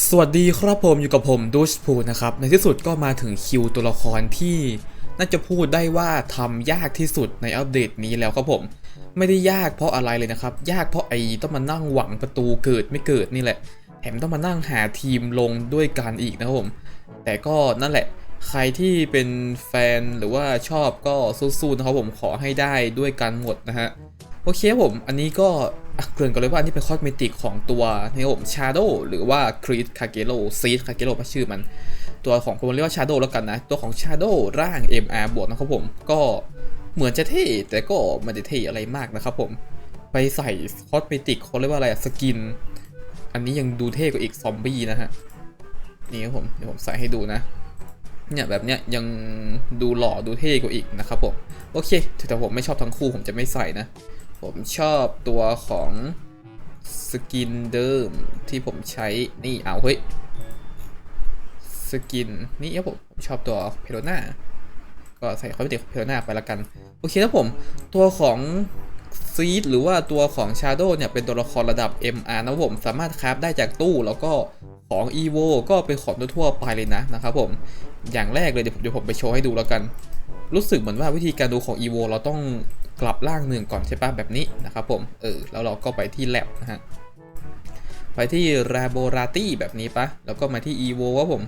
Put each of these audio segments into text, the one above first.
สวัสดีครับผมอยู่กับผมดูชพูนะครับ ในที่สุดก็มาถึงคิวตัวละครที่ น่าจะพูดได้ว่าทำยากที่สุดในอัปเดตนี้แล้วครับผม ไม่ได้ยากเพราะอะไรเลยนะครับ ยากเพราะไอ้ต้องมานั่งหวังประตูเกิดไม่เกิดนี่แหละแถมต้องมานั่งหาทีมลงด้วยกันอีกนะครับผม แต่ก็นั่นแหละ ใครที่เป็นแฟนหรือว่าชอบก็สู้ๆนะครับผมขอให้ได้ด้วยกันหมดนะฮะ โอเคครับผม อันนี้ก็เกริ่นกันเลยว่าอันนี้เป็นคอสเมติกของตัวนะครับผม Shadow หรือว่า Creed Kagero Seed Kagero ก็ชื่อมัน ตัวของผมเรียกว่า Shadow แล้วกันนะ ตัวของ Shadow ร่าง MR บวกนะครับผม ก็เหมือนจะเท่แต่ก็ไม่ได้เท่อะไรมากนะครับผม ไปใส่คอสเมติกเขาเรียกว่าอะไรอะสกิน อันนี้ยังดูเท่กว่าอีกซอมบี้นะฮะ นี่ครับผม เดี๋ยวผมใส่ให้ดูนะเนี่ยแบบเนี้ยยังดูหล่อดูเท่กว่าอีกนะครับผม โอเคแต่ผมไม่ชอบทั้งคู่ผมจะไม่ใส่นะ ผมชอบตัวของสกินเดิมที่ผมใช้นี่เอาเฮ้ยสกินนี่ครับผมผมชอบตัวเพโลนาก็ใส่คอมพิวเตอร์เพโลนาไปละกัน โอเคครับผม ตัวของซีดหรือว่าตัวของ Shadow เนี่ย เป็นตัวละครระดับ MR นะครับผม สามารถคราฟได้จากตู้แล้วก็ของ EVO ก็เป็นของทั่วๆไปเลยนะนะครับผม อย่างแรกเลยเดี๋ยวผมเดี๋ยวผมไปโชว์ให้ดูแล้วกัน รู้สึกเหมือนว่าวิธีการดูของ EVO เราต้องกลับล่างหนึ่งก่อนใช่ปะแบบนี้นะครับผม เออ แล้วเราก็ไปที่ lab นะฮะ ไปที่ laboratory แบบนี้ปะแล้วก็มาที่ EVO ว่าผม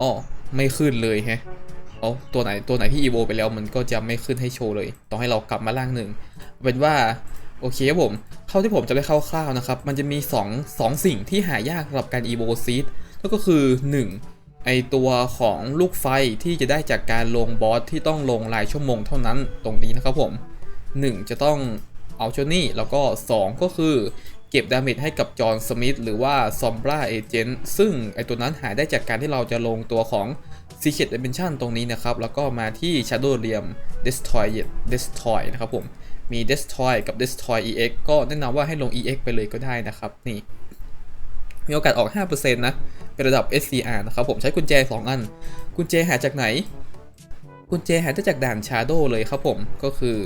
อ๋อ ไม่ขึ้นเลยฮะเอาตัวไหนตัวไหนที่ EVO ไปแล้วมันก็จะไม่ขึ้นให้โชว์เลยต้องให้เรากลับมาล่างหนึ่ง เป็นว่าโอเคครับผมเข้าที่ผมจะได้คร่าวๆนะครับ มันจะมี 2 2 สิ่งที่หายากสำหรับการ EVO seed นั่นก็คือ 1 ไอตัวของลูกไฟที่จะได้จากการลงบอสที่ต้องลงรายชั่วโมงเท่านั้นตรงนี้นะครับผม 1 จะต้องเอาเจ้านี่แล้วก็ 2 ก็คือเก็บดาเมจให้กับจอห์นสมิธหรือว่าซอมบราเอเจนต์ซึ่งไอตัวนั้นหายได้จากการที่เราจะลงตัวของ Secret Dimension ตรงนี้นะครับ แล้วก็มาที่ Shadow Realm Destroy Destroy นะครับผม มี Destroy กับ Destroy EX ก็แนะนำว่าให้ลง EX ไปเลยก็ได้นะครับ นี่ มีโอกาสออก 5%นะ เป็นระดับ SCR นะครับผมใช้กุญแจ 2 อัน กุญแจหาจากไหน กุญแจหาได้จากด่าน Shadow เลยครับผมก็คือ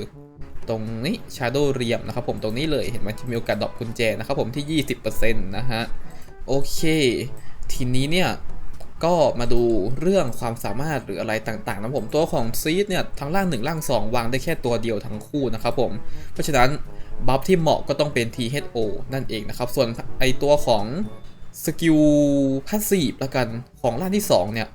ตรงนี้ Shadow เรียมนะครับผมตรงนี้เลยเห็นไหมที่มีโอกาสดรอปกุญแจนะครับผมที่ 20%นะฮะโอเค ทีนี้เนี่ยก็มาดูเรื่องความสามารถหรืออะไรต่างๆนะผมตัวของซีดเนี่ยทั้งล่าง 1 ล่าง 2 วางได้แค่ตัวเดียวทั้งคู่นะครับผม เพราะฉะนั้นบัฟที่เหมาะก็ต้องเป็น THO นั่นเองนะครับ ส่วนไอตัวของ สกิลพาสซีฟละกันของล่างที่ 2 เนี่ย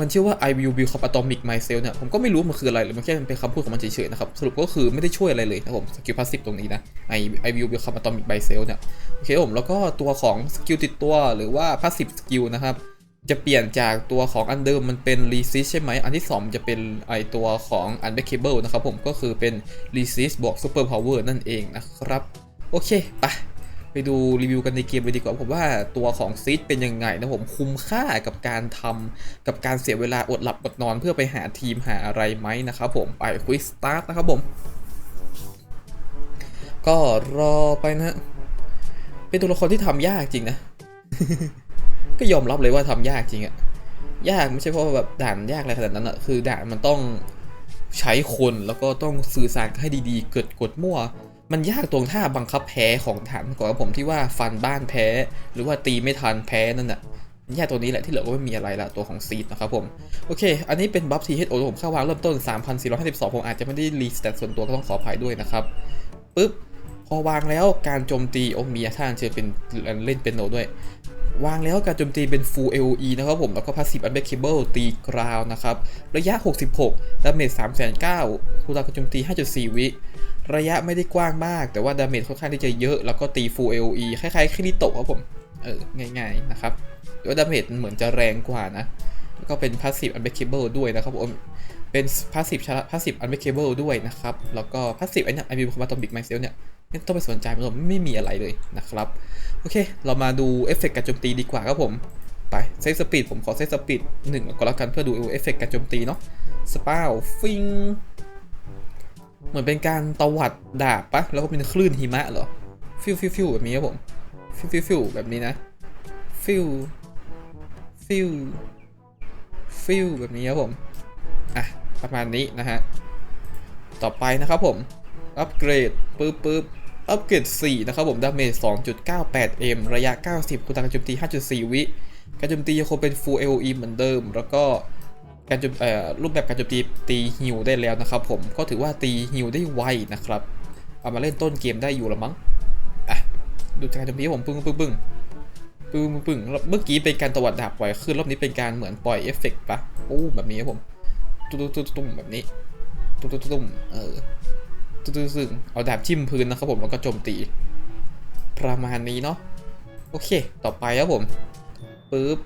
มันชื่อว่า I will become atomic myself เนี่ย ผมก็ไม่รู้มันคืออะไรหรือมันแค่เป็นคำพูดของมันเฉยๆนะครับ สรุปก็คือไม่ได้ช่วยอะไรเลยนะผมสกิลพาสซีฟตรงนี้นะ I I will become atomic myself เนี่ย โอเคผม แล้วก็ตัวของสกิลติดตัวหรือว่าพาสซีฟสกิลนะครับ จะเปลี่ยนจากตัวของอันเดิมมันเป็น resist ใช่ไหม อันที่ 2 จะเป็นไอตัวของ unbreakable นะครับผมก็คือเป็น resist บวก super power นั่นเองนะครับ โอเคไป ไปดูรีวิวกันในเกมเลยดีกว่าผมว่าตัวของซีดเป็นยังไงนะผมคุ้มค่ากับการทำกับการเสียเวลาอดหลับอดนอนเพื่อไปหาทีมหาอะไรไหมนะครับผมไปควิสตาร์ทนะครับผม ก็รอไปนะ เป็นตัวละครที่ทำยากจริงนะ ก็ยอมรับเลยว่าทำยากจริงอะยากไม่ใช่เพราะแบบด่านยากอะไรขนาดนั้นอะคือด่านมันต้องใช้คนแล้วก็ต้องสื่อสารให้ดีๆ เกิดกดมั่ว มันยากตรงท่าบังคับแพ้ของฐานก่อนผมที่ว่าฟันบ้านแพ้ หรือว่าตีไม่ทันแพ้นั่นน่ะยากตัวนี้แหละที่เหลือก็ไม่มีอะไรละตัวของซีดนะครับผม โอเค อันนี้เป็นบัฟทีเฮดโอผมเข้าวางเริ่มต้น 3,452 ผมอาจจะไม่ได้รีสแตทส่วนตัวก็ต้องขออภัยด้วยนะครับปึ๊บ พอวางแล้วการโจมตีโอ้มีท่านเชิญเป็นเล่นเป็นโนด้วย วางแล้วการโจมตีเป็น full AOE นะครับผม แล้วก็ passive unbreakable ตีกราวนะครับ ระยะ 66ดาเมจ3,900คูณการโจมตี 5.4 วิ ระยะไม่ได้กว้างมาก แต่ว่าดาเมจค่อนข้างที่จะเยอะ แล้วก็ตี full AOE คล้ายๆคริโตะครับผม เออ ง่ายๆ นะครับแต่ว่าดาเมจเหมือนจะแรงกว่านะ แล้วก็เป็น passive unbreakable ด้วยนะครับผมเป็น passive passive unbreakable ด้วยนะครับ แล้วก็ passive ไอ้เนี่ย I will become atomic myself เนี่ยไม่ต้องไปสนใจมันไม่มีอะไรเลยนะครับ โอเค เรามาดูเอฟเฟกต์การโจมตีดีกว่าครับผม ไปเซตสปีดผมขอเซตสปีดหนึ่งก่อนแล้วกันเพื่อดูเอฟเฟกต์การโจมตีเนาะสปาวฟิง เหมือนเป็นการตวัดดาบปะแล้วก็เป็นคลื่นหิมะเหรอ ฟิวฟิวฟิวแบบนี้ครับผม ฟิวฟิวฟิวแบบนี้นะ ฟิวฟิวฟิวแบบนี้ครับผม อะ ประมาณนี้นะฮะ ต่อไปนะครับผม อัปเกรดปึ๊บปึ๊บอัปเกรด 4 นะครับผม ดาเมจ 2.98m ระยะ 90คุณตาการโจมตี 5.4 วิ การโจมตียังคงเป็น Full AOE เหมือนเดิม แล้วก็ การจมเอ่อรูปแบบการโจมตีตีฮิวได้แล้วนะครับผมก็ถือว่าตีฮิวได้ไวนะครับ เอามาเล่นต้นเกมได้อยู่ละมั้งอะดูจากการโจมตีผมปึ้งปึ้งปึ้งปึ้งปึ้งเมื่อกี้เป็นการตวัดดาบไว้ขึ้นรอบนี้เป็นการเหมือนปล่อยเอฟเฟกต์ปะโอ้แบบนี้ครับผมตุ้มตุ้มตุ้มแบบนี้ตุ้มตุ้มตุ้มเออตุ้มตุ้มตุ้มเอาดาบจิ้มพื้นนะครับผมแล้วก็โจมตี ประมาณนี้เนาะโอเค ต่อไปครับผมปึ๊บ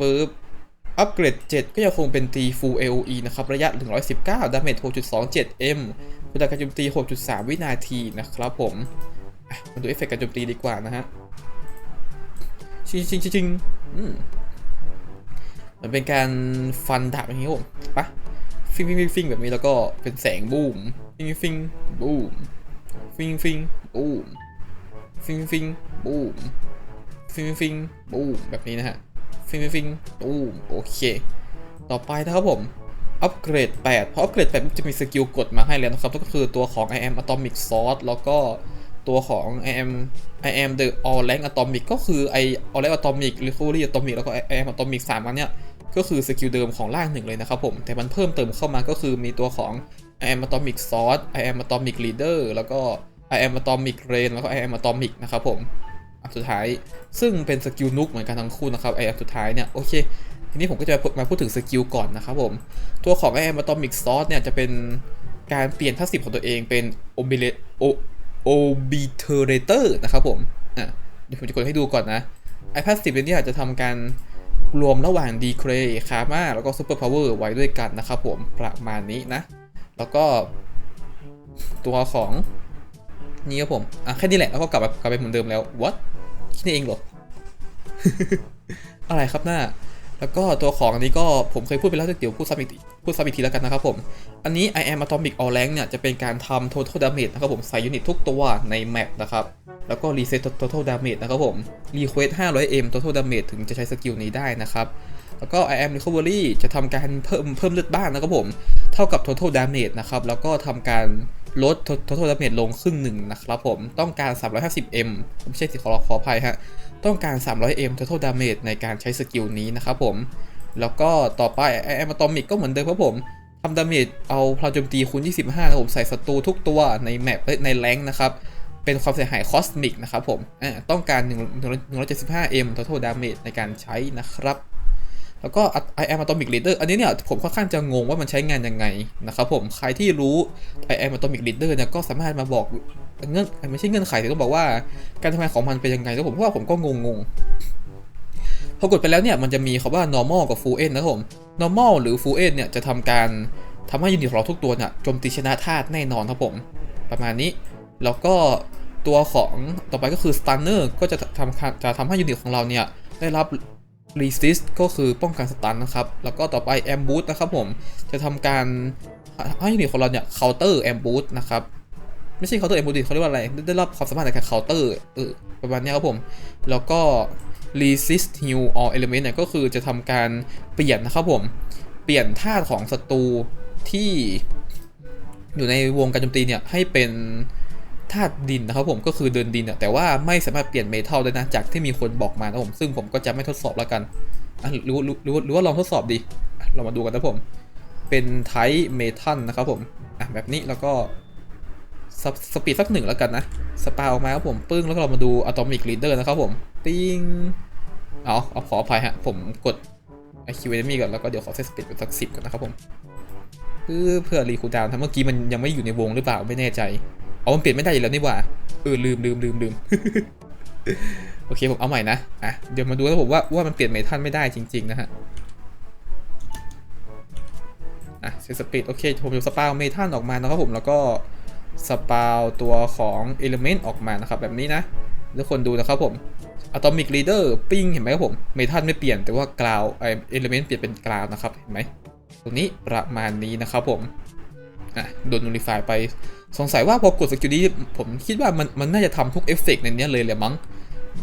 ปึ๊บ อัปเกรด 7 ก็ยังคงเป็นตี Full AOE นะครับ ระยะ 119 ดาเมจ 6.27m คุณการโจมตี 6.3 วินาทีนะครับผม มาดูเอฟเฟกต์การโจมตีดีกว่านะฮะ ชิงชิงชิงชิงอืมมันเป็นการฟันดาบอย่างนี้ผมปะฟิงฟิงฟิงฟิงแบบนี้แล้วก็เป็นแสงบูม ฟิงฟิงบูม ฟิงฟิงบูม ฟิงฟิงบูม ฟิงฟิงบูมแบบนี้นะฮะ ฟิงฟิงฟิงบูมโอเค ต่อไปนะครับผม อัปเกรด8พออัปเกรด8จะมีสกิลกดมาให้แล้วนะครับ ก็คือตัวของ I am Atomic Sword แล้วก็ตัวของ I am I am the All Rank Atomic ก็คือไอ All Rank Atomic Recovery Atomic แล้วก็ I am Atomic 3อันเนี้ยก็คือสกิลเดิมของร่างหนึ่งเลยนะครับผม แต่มันเพิ่มเติมเข้ามาก็คือมีตัวของ I am Atomic Sword I am Atomic Leader แล้วก็ I am Atomic Rain แล้วก็ I am Atomic นะครับผม อันสุดท้าย ซึ่งเป็นสกิลนุกเหมือนกันทั้งคู่นะครับไออันสุดท้ายเนี่ยโอเคทีนี้ผมก็จะมาพูดถึงสกิลก่อนนะครับผมตัวของ I am Atomic Sword เนี่ยจะเป็นการเปลี่ยนทัศน์ของตัวเองเป็น Obile- O- Obliterator นะครับผมอะเดี๋ยวผมจะกดให้ดูก่อนนะไอพาสซีฟเนี่ยจะทำการรวมระหว่าง Decay Karma แล้วก็ Super Power ไว้ด้วยกันนะครับผมประมาณนี้นะ แล้วก็ ตัวของนี่ครับผม อะ แค่นี้แหละ แล้วก็กลับกลับไปเหมือนเดิมแล้ว what คิดเองเหรอ อะไรครับหน้า แล้วก็ตัวของอันนี้ก็ผมเคยพูดไปแล้วเดี๋ยวพูดซ้ำอีกพูดซ้ำอีกทีแล้วกันนะครับผม อันนี้ I am Atomic All Rank เนี่ยจะเป็นการทำ Total Damage นะครับผมใส่ยูนิตทุกตัวในแมปนะครับ แล้วก็ Reset Total Damage นะครับผม Request 500M Total Damage ถึงจะใช้สกิลนี้ได้นะครับแล้วก็ I am Recovery จะทำการเพิ่มเพิ่มเลือดบ้านนะครับผม เท่ากับ Total Damage นะครับ แล้วก็ทำการ ลด Total Damage ลงครึ่งหนึ่งนะครับผมต้องการ 350M ไม่ใช่สิขอขออภัยฮะ ต้องการ 300M Total Damage ในการใช้สกิลนี้นะครับผม แล้วก็ต่อไป I am Atomic ก็เหมือนเดิมครับผมทำดาเมจเอาพลังโจมตีคูณ 25นะผมใส่ศัตรูทุกตัวในแมปในแรงนะครับ เป็นความเสียหายคอสมิกนะครับผมอ่าต้องการ 1 175M Total Damage ในการใช้นะครับ แล้วก็ I am Atomic Leader อันนี้เนี่ยผมค่อนข้างจะงงว่ามันใช้งานยังไงนะครับผมใครที่รู้ I am Atomic Leader เนี่ยก็สามารถมาบอกเงื่อนไม่ใช่เงื่อนไขแต่ต้องบอกว่าการทำงานของมันเป็นยังไงแล้วผมเพราะว่าผมก็งงงพอกดไปแล้วเนี่ยมันจะมีคำว่า normal กับ full end นะครับผม normal หรือ full end เนี่ยจะทำการทำให้ยูนิตของเราทุกตัวเนี่ยโจมตีชนะธาตุแน่นอนครับผม ประมาณนี้ แล้วก็ตัวของต่อไปก็คือ stunner ก็จะทำจะทำให้ยูนิตของเราเนี่ยได้รับ resist ก็คือป้องกันสตันนะครับ แล้วก็ต่อไป ambush นะครับผม จะทำการให้ยูนิตของเราเนี่ย counter ambush นะครับ ไม่ใช่ counter ambush เขาเรียกว่าอะไร ได้รับความสามารถในการ counter เออประมาณนี้ครับผม แล้วก็ resist heal all element เนี่ย ก็คือจะทำการเปลี่ยนนะครับผม เปลี่ยนธาตุของศัตรูที่อยู่ในวงการโจมตีเนี่ยให้เป็น ธาตุดินนะครับผมก็คือเดินดินแต่ว่าไม่สามารถเปลี่ยนเมทัลได้นะจากที่มีคนบอกมานะผมซึ่งผมก็จะไม่ทดสอบแล้วกันหรือหรือหรือว่าลองทดสอบดีเรามาดูกันนะผม เป็นไทเมทัลนะครับผมอะแบบนี้แล้วก็สปสปีดสักหนึ่งแล้วกันนะ สปาออกมาครับผมปึ้งแล้วก็เรามาดูอะตอมิกลีดเดอร์นะครับผมปิ้งเอาเอาขออภัยฮะ ผมกด IQ enemy ก่อน แล้วก็เดี๋ยวขอเซตสปีดเป็นสักสิบก่อนนะครับผมเพื่อเพื่อรีคูดาวทำเมื่อกี้มันยังไม่อยู่ในวงหรือเปล่าไม่แน่ใจ เอมันเปลี่ยนไม่ได้อยู่แล้วนี่หว่าเออลืมลืมลืมลืมโอเคผมเอาใหม่นะอะเดี๋ยวมาดูแล้วผมว่าว่ามันเปลี่ยนเมทัลไม่ได้จริง ๆ นะฮะอะเซตสปีดโอเคผมจะสปาวเมทัลออกมานะครับผมแล้วก็สปาวตัวของเอลิเมนต์ออกมานะครับแบบนี้นะทุกคนดูนะครับผมอะตอมิกลีเดอร์ปิ้งเห็นไหมครับผมเมทัลไม่เปลี่ยนแต่ว่ากราวไอเอลิเมนต์เปลี่ยนเป็นกราวนะครับเห็นไหมตรงนี้ประมาณนี้นะครับผมอะโดนนูริฟายไป สงสัยว่าพอกดสกิลนี้ผมคิดว่ามันมันน่าจะทำทุกเอฟเฟกต์ในนี้เลยแหละมั้ง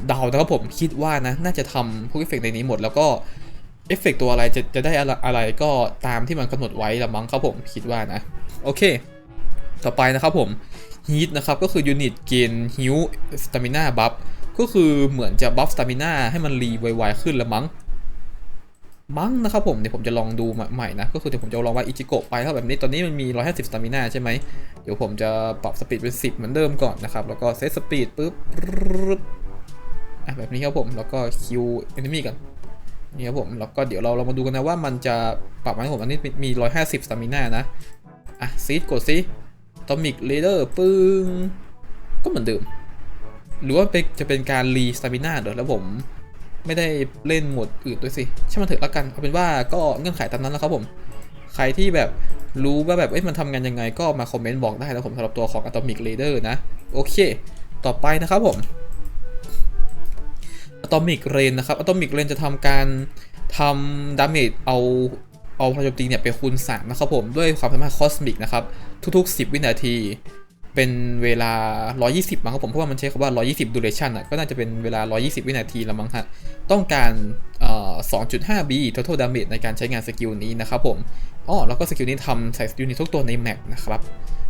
เดานะครับผมคิดว่านะ น่าจะทำทุกเอฟเฟกต์ในนี้หมดแล้วก็เอฟเฟกต์ตัวอะไรจะจะได้อะไรอะไรก็ตามที่มันกำหนดไว้ละมั้งครับผมคิดว่านะ โอเค ต่อไปนะครับผม Heat นะครับก็คือยูนิตเกนฮิวสตามิน่าบัฟก็คือเหมือนจะบัฟสตามิน่าให้มันรีไวๆขึ้นละมั้ง มั้งนะครับผมเดี๋ยวผมจะลองดูใหม่นะก็คือเดี๋ยวผมจะลองว่าอิจิโกะไปถ้าแบบนี้ตอนนี้มันมี 150สตามิน่าใช่ไหมเดี๋ยวผมจะปรับสปีดเป็น 10 เหมือนเดิมก่อนนะครับ แล้วก็เซตสปีดปุ๊บปึ๊บอะแบบนี้ครับผมแล้วก็คิวเอนมี่กันนี่ครับผมแล้วก็เดี๋ยวเราเรามาดูกันนะว่ามันจะปรับไหมผมอันนี้มี 150สตามิน่านะอะซีดกดซิตอมิกเลเดอร์ปึ้งก็เหมือนเดิมหรือว่าเป็นจะเป็นการรีสตามิน่าเดี๋ยวแล้วผม ไม่ได้เล่นโหมดอื่นด้วยสิช่างมันเถอะละกันเอาเป็นว่าก็เงื่อนไขตามนั้นแล้วครับผม ใครที่แบบรู้ว่าแบบเอ้ยมันทำงานยังไงก็มาคอมเมนต์บอกได้แล้วผมสำหรับตัวของ Atomic Raider นะ โอเค ต่อไปนะครับผม Atomic Rain นะครับ Atomic Rain จะทำการทำดาเมจเอาเอาพลังโจมตีเนี่ยไปคูณ3นะครับผมด้วยความสามารถคอสมิกนะครับทุกๆ 10 วินาที เป็นเวลา 120 มั้งครับผม เพราะว่ามันใช้คำว่า 120 duration อะ ก็น่าจะเป็นเวลา 120 วินาทีละมั้งฮะ ต้องการเอ่อ 2.5 B total damage ในการใช้งานสกิลนี้นะครับผม อ๋อ แล้วก็สกิลนี้ทำใส่ยูนิตทุกตัวในแมปนะครับ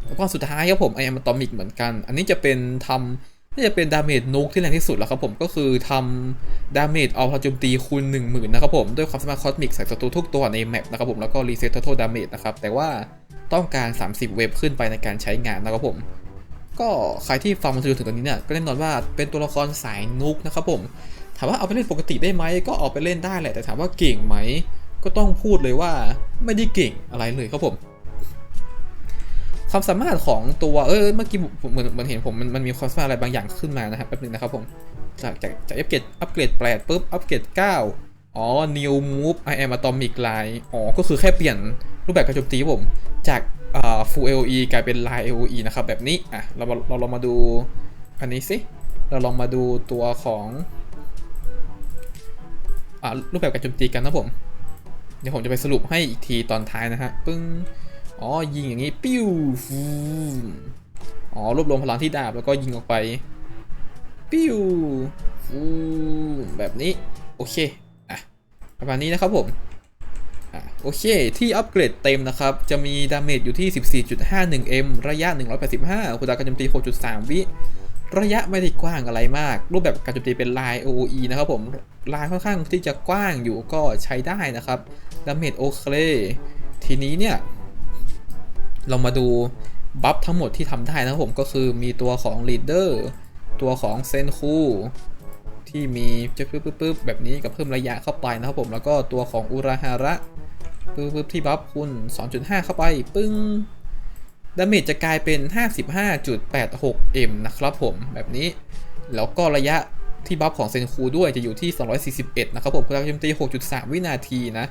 แล้วก็สุดท้ายครับผม I am atomic เหมือนกัน อันนี้จะเป็นทำน่าจะเป็นดาเมจนุกที่แรงที่สุดแล้วครับผม ก็คือทำดาเมจเอาพลังโจมตีคูณ10,000นะครับผม ด้วยความสามารถคอสมิกใส่ศัตรูทุกตัวในแมปนะครับผม แล้วก็รีเซ็ต total damage นะครับ แต่ว่า ต้องการ 30 เวฟขึ้นไปในการใช้งานนะครับผม ก็ใครที่ฟังมาจนถึงตอนนี้เนี่ยก็แน่นอนว่าเป็นตัวละครสายนุกนะครับผม ถามว่าเอาไปเล่นปกติได้ไหมก็เอาไปเล่นได้แหละแต่ถามว่าเก่งไหมก็ต้องพูดเลยว่าไม่ได้เก่งอะไรเลยครับผมความสามารถของตัวเออเมื่อกี้ผมเหมือนเหมือนเห็นผมมันมันมีความสามารถอะไรบางอย่างขึ้นมานะครับแป๊บนึงนะครับผมจากจากจากอัปเกรดอัปเกรดแปดปุ๊บอัปเกรด9 อ๋อ new move I am atomic line อ๋อ ก็คือแค่เปลี่ยนรูปแบบการโจมตีผม จากอ่า full AOE กลายเป็น line AOE นะครับ แบบนี้ อะ เราเราลองมาดูอันนี้สิ เราลองมาดูตัวของอ่ารูปแบบการโจมตีกันนะผม เดี๋ยวผมจะไปสรุปให้อีกทีตอนท้ายนะฮะ ปึ้ง อ๋อ ยิงอย่างนี้ ปิ้วฟูมอ๋อ รวบรวมพลังที่ดาบแล้วก็ยิงออกไป ปิ้วฟูแบบนี้ โอเค ประมาณนี้นะครับผมโอเค ที่อัปเกรดเต็มนะครับ จะมีดาเมจอยู่ที่ 14.51m ระยะ 185คุณดาการโจมตี 6.3 วิ ระยะไม่ได้กว้างอะไรมาก รูปแบบการโจมตีเป็นลาย OOE นะครับผม ลายค่อนข้างที่จะกว้างอยู่ก็ใช้ได้นะครับ ดาเมจโอเค ทีนี้เนี่ย เรามาดูบัฟทั้งหมดที่ทำได้นะครับผม ก็คือมีตัวของ Leader ตัวของเซนคู ที่มีจะปึ๊บปึ๊บปึ๊บแบบนี้กับเพิ่มระยะเข้าไปนะครับผมแล้วก็ตัวของอุราฮาระปึ๊บปึ๊บที่บัฟคุณ 2.5 เข้าไป ปึ้งดาเมจจะกลายเป็น 55.86m นะครับผมแบบนี้ แล้วก็ระยะที่บัฟของเซนคูด้วยจะอยู่ที่ 241 นะครับผมพลังโจมตี 6.3 วินาทีนะ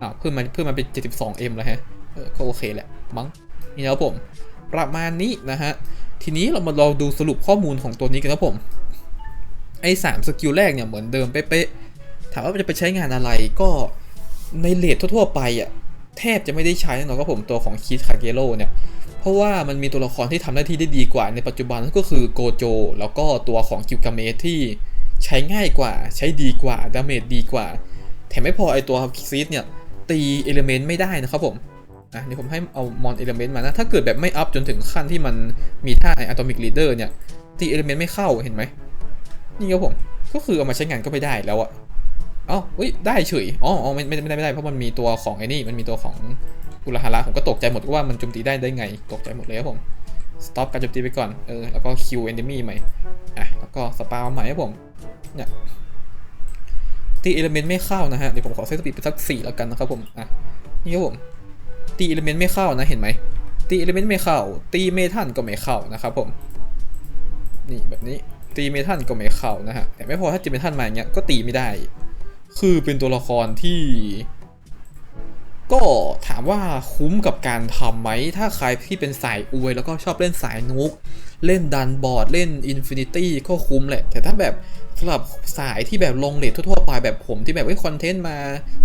อ่าเพิ่มมันเพิ่มมันเป็น 72m แล้วฮะเออก็โอเคแหละมั้งนี่นะครับผม ประมาณนี้นะฮะทีนี้เรามาลองดูสรุปข้อมูลของตัวนี้กันครับผม ไอ้สามสกิลแรกเนี่ยเหมือนเดิมเป๊ะๆถามว่าจะไปใช้งานอะไรก็ในเลททั่วๆไปอะแทบจะไม่ได้ใช้แน่นอนครับผมตัวของคิดคาเกโร่เนี่ย เพราะว่ามันมีตัวละครที่ทำหน้าที่ได้ดีกว่าในปัจจุบันนั่นก็คือโกโจ แล้วก็ตัวของกิลกาเมสที่ใช้ง่ายกว่าใช้ดีกว่าดาเมจดีกว่า แถมไม่พอไอตัวซีดเนี่ยตีเอลเมนต์ไม่ได้นะครับผมอะเดี๋ยวผมให้เอามอนเอลเมนต์มานะถ้าเกิดแบบไม่อัพจนถึงขั้นที่มันมีท่าไออะตอมิกลีดเดอร์เนี่ยตีเอลเมนต์ไม่เข้าเห็นไหม นี่ครับผม ก็คือเอามาใช้งานก็ไม่ได้แล้วอะอ๋อเฮ้ย ได้เฉยอ๋ออ๋อไม่ไม่ไม่ได้ไม่ได้ เพราะมันมีตัวของไอ้นี่ มันมีตัวของอุลาฮาระผมก็ตกใจหมดว่ามันโจมตีได้ได้ไง ตกใจหมดเลยครับผม สต็อปการโจมตีไปก่อน เออ แล้วก็คิวเอนดิมี่ใหม่ อะ แล้วก็สปาวใหม่ครับผม เนี่ย ตีเอลเมนต์ไม่เข้านะฮะ เดี๋ยวผมขอเซตสปีดไปสักสี่แล้วกันนะครับผม อะ นี่ครับผม ตีเอลเมนต์ไม่เข้านะ เห็นไหม ตีเอลเมนต์ไม่เข้า ตีเมทัลก็ไม่เข้านะครับผม นี่แบบนี้ ตีเมทัลก็ไม่เข้านะฮะแต่ไม่พอถ้าจีเมทัลมาอย่างเงี้ยก็ตีไม่ได้ คือเป็นตัวละครที่ ก็ถามว่าคุ้มกับการทำไหมถ้าใครที่เป็นสายอวย แล้วก็ชอบเล่นสายนุก เล่นดันบอร์ดเล่นอินฟินิตี้ก็คุ้มแหละ แต่ถ้าแบบสำหรับสายที่แบบลงเลททั่วๆไปแบบผมที่แบบว่าคอนเทนต์มา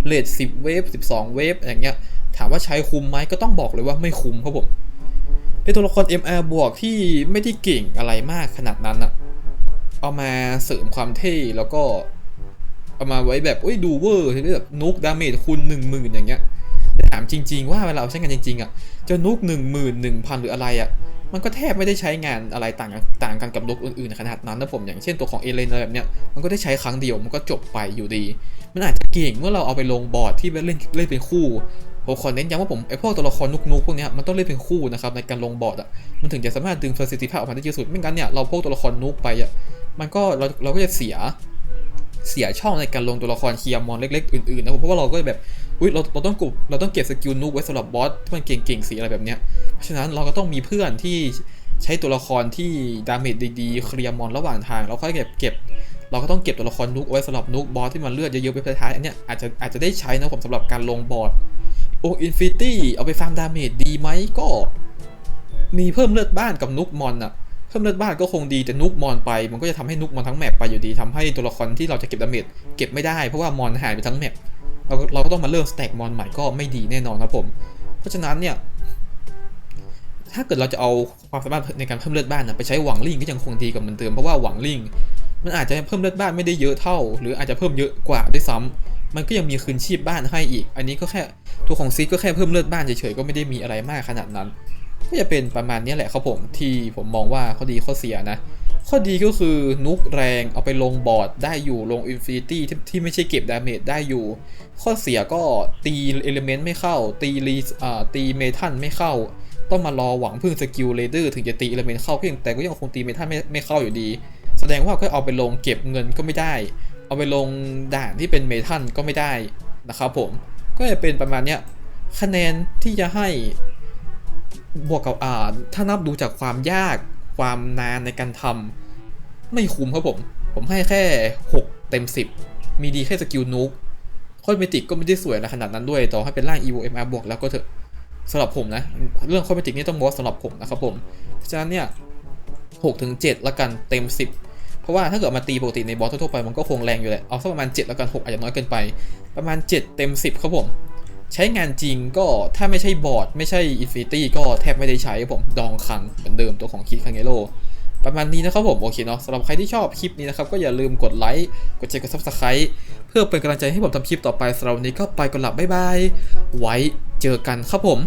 เลท10เวฟ12เวฟอย่างเงี้ยถามว่าใช้คุ้มไหมก็ต้องบอกเลยว่าไม่คุ้มครับผมเป็นตัวละคร MR บวกที่ไม่ได้เก่งอะไรมากขนาดนั้นอะ เอามาเสริมความเท่แล้วก็เอามาไว้แบบเอ้ยดูเวอร์ที่ไหมแบบนุกดาเมจคูณหนึ่งหมื่นอย่างเงี้ยแต่ถามจริง ๆ ว่าเวลาเอาใช้งานจริง ๆ อะจะนุกหนึ่งหมื่นหนึ่งพันหรืออะไรอะมันก็แทบไม่ได้ใช้งานอะไรต่างต่างกันกับนกอื่นๆขนาดนั้นนะผมอย่างเช่นตัวของเอเลนอะไรแบบเนี้ยมันก็ได้ใช้ครั้งเดียวมันก็จบไปอยู่ดี มันอาจจะเก่งเมื่อเราเอาไปลงบอร์ดที่เล่นเล่นเป็นคู่ผมขอเน้นย้ำว่าผมไอพวกตัวละครนุกๆพวกเนี้ยมันต้องเล่นเป็นคู่นะครับในการลงบอร์ดอะมันถึงจะสามารถดึงประสิทธิภาพออกมาได้เยอะสุดไม่งั้นเนี่ยเราพวกตัวละครนุกไปอะ มันก็เราเราก็จะเสียเสียช่องในการลงตัวละครเคลียร์มอนเล็ก ๆ อื่นๆนะเพราะว่าเราก็แบบอุ้ยเราเราต้องกบเราต้องเก็บสกิลนุกไว้สำหรับบอสที่มันเก่งๆสีอะไรแบบเนี้ยเพราะฉะนั้นเราก็ต้องมีเพื่อนที่ใช้ตัวละครที่ดาเมจดีๆเคลียร์มอนระหว่างทางแล้วค่อยเก็บเก็บ เราก็ต้องเก็บตัวละครนุกไว้สำหรับนุกบอสที่มันเลือดเยอะๆไปท้ายอันเนี้ยอาจจะอาจจะได้ใช้นะผมสำหรับการลงบอร์ดโอ้อินฟิตี้เอาไปฟาร์มดาเมจดีไหมก็ มีเพิ่มเลือดบ้านกับนุกมอนอะ เพิ่มเลือดบ้านก็คงดีแต่นุกมอนไป มันก็จะทำให้นุกมอนทั้งแมปไปอยู่ดีทำให้ตัวละครที่เราจะเก็บดาเมจเก็บไม่ได้เพราะว่ามอนหายไปทั้งแมปเราก็เราก็ต้องมาเริ่มสแต็กมอนใหม่ก็ไม่ดีแน่นอนครับผม เพราะฉะนั้นเนี่ย ถ้าเกิดเราจะเอาความสามารถในการเพิ่มเลือดบ้านนะไปใช้หวังลิงก็ยังคงดีกว่าเหมือนเดิมเพราะว่าหวังลิงมันอาจจะเพิ่มเลือดบ้านไม่ได้เยอะเท่า หรืออาจจะเพิ่มเยอะกว่าด้วยซ้ำมันก็ยังมีคืนชีพบ้านให้อีก อันนี้ก็แค่ตัวของซีก็แค่เพิ่มเลือดบ้านเฉยๆก็ไม่ได้มีอะไรมากขนาดนั้น ก็จะเป็นประมาณนี้แหละครับผมที่ผมมองว่าข้อดีข้อเสียนะ ข้อดีก็คือนุกแรงเอาไปลงบอร์ดได้อยู่ลงอินฟินิตี้ที่ไม่ใช่เก็บดาเมจได้อยู่ ข้อเสียก็ตีเอลิเมนต์ไม่เข้า ตีรีอ่าตีเมทัลไม่เข้า ต้องมารอหวังพึ่งสกิลเรเดอร์ถึงจะตีเอลิเมนต์เข้าเพียงแต่ก็ยังคงตีเมทัลไม่ไม่เข้าอยู่ดี แสดงว่าก็เอาไปลงเก็บเงินก็ไม่ได้ เอาไปลงด่านที่เป็นเมทัลก็ไม่ได้นะครับผมก็จะเป็นประมาณเนี้ยคะแนนที่จะให้ บวกกับอ่าถ้านับดูจากความยากความนานในการทำไม่คุ้มครับผม ผมให้แค่ 6 เต็ม 10 มีดีแค่สกิลนุกคอสเมติกก็ไม่ได้สวยนะขนาดนั้นด้วย ต่อให้เป็นร่าง EVO MR บวกแล้วก็เถอะสำหรับผมนะ เรื่องคอสเมติกนี่ต้องบอกว่าสำหรับผมนะครับผมเพราะฉะนั้นเนี่ย6ถึง7ละกันเต็ม 10 เพราะว่าถ้าเกิดมาตีปกติในบอสทั่วๆไปมันก็คงแรงอยู่แหละเอาสักประมาณ7แล้วกัน6อาจจะน้อยเกินไป ประมาณ 7 เต็ม 10 ครับผม ใช้งานจริงก็ถ้าไม่ใช่บอร์ด ไม่ใช่อินฟินิตี้ก็แทบไม่ได้ใช้ผมดองคังเหมือนเดิมตัวของคิดคังเกโรประมาณนี้นะครับผมโอเคเนาะสำหรับใครที่ชอบคลิปนี้นะครับ ก็อย่าลืมกดไลค์กดแชร์กดซับสไครต์เพื่อเป็นกำลังใจให้ผมทำคลิปต่อไปสำหรับวันนี้ก็ไปก่อนหลับบ๊ายบายไว้เจอกันครับผม